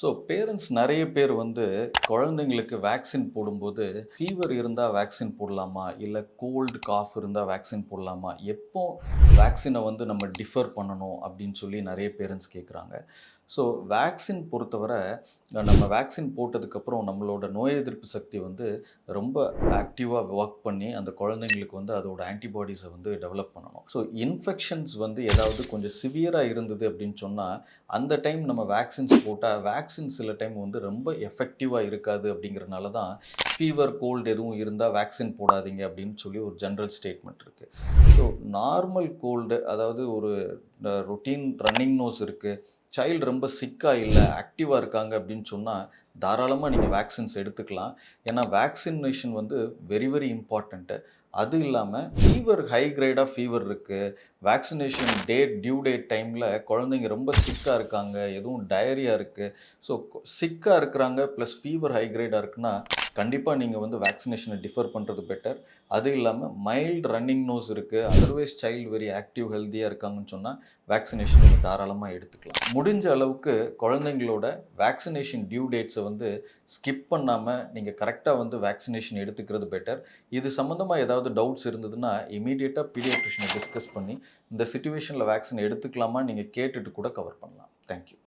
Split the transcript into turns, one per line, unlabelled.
So parents நிறைய பேர் வந்து குழந்தைங்களுக்கு வேக்சின் போடும்போது ஃபீவர் இருந்தால் வேக்சின் போடலாமா? இல்லை கோல்டு காஃப் இருந்தால் வேக்சின் போடலாமா? எப்போ வேக்சினை வந்து நம்ம டிஃபர் பண்ணணும் அப்படின்னு சொல்லி நிறைய பேரண்ட்ஸ் கேட்குறாங்க ஸோ வேக்சின் பொறுத்தவரை நம்ம வேக்சின் போட்டதுக்கப்புறம் நம்மளோட நோய் எதிர்ப்பு சக்தி வந்து ரொம்ப ஆக்டிவாக ஒர்க் பண்ணி அந்த குழந்தைங்களுக்கு வந்து அதோட ஆன்டிபாடிஸை வந்து டெவலப் பண்ணணும். ஸோ இன்ஃபெக்ஷன்ஸ் வந்து ஏதாவது கொஞ்சம் சிவியராக இருந்தது அப்படின்னு சொன்னால் அந்த டைம் நம்ம வேக்சின்ஸ் போட்டால் வேக்சின் சில டைம் வந்து ரொம்ப எஃபெக்டிவாக இருக்காது அப்படிங்கிறனால தான் ஃபீவர் கோல்டு எதுவும் இருந்தால் வேக்சின் போடாதீங்க அப்படின்னு சொல்லி ஒரு ஜென்ரல் ஸ்டேட்மெண்ட் இருக்குது ஸோ நார்மல் கோல்டு அதாவது ஒரு ரொட்டீன் ரன்னிங் நோஸ் இருக்குது சைல்டு ரொம்ப சிக்காக இல்லை ஆக்டிவாக இருக்காங்க அப்படின்னு சொன்னால் தாராளமாக நீங்கள் வேக்சின்ஸ் எடுத்துக்கலாம். ஏன்னா வேக்சினேஷன் வந்து வெரி வெரி இம்பார்ட்டண்ட்டு அது இல்லாமல் ஃபீவர் ஹை கிரேடாக ஃபீவர் இருக்குது வேக்சினேஷன் டேட் டியூ டேட் டைமில் குழந்தைங்க ரொம்ப சிக்காக இருக்காங்க. எதுவும் டயரியா இருக்குது ஸோ சிக்காக இருக்கிறாங்க ப்ளஸ் ஃபீவர் ஹை கிரேடாக இருக்குன்னா கண்டிப்பாக நீங்கள் வந்து வேக்சினேஷனை டிஃபர் பண்ணுறது பெட்டர் அது இல்லாமல் மைல்டு ரன்னிங் நோஸ் இருக்குது அதர்வைஸ் சைல்டு வெரி ஆக்டிவ் ஹெல்த்தியாக இருக்காங்கன்னு சொன்னால் வேக்சினேஷன் தாராளமாக எடுத்துக்கலாம். முடிஞ்ச அளவுக்கு குழந்தைங்களோட வேக்சினேஷன் டியூ டேட்ஸை வந்து ஸ்கிப் பண்ணாமல் நீங்கள் கரெக்டாக வந்து வேக்சினேஷன் எடுத்துக்கிறது பெட்டர் இது சம்மந்தமாக ஏதாவது டவுட்ஸ் இருந்ததுன்னா இமீடியட்டாக பீடியாட்ரிஷனை டிஸ்கஸ் பண்ணி இந்த சுச்சுவேஷனில் வேக்சின் எடுத்துக்கலாமா நீங்கள் கேட்டுட்டு கூட கவர் பண்ணலாம். தேங்க்யூ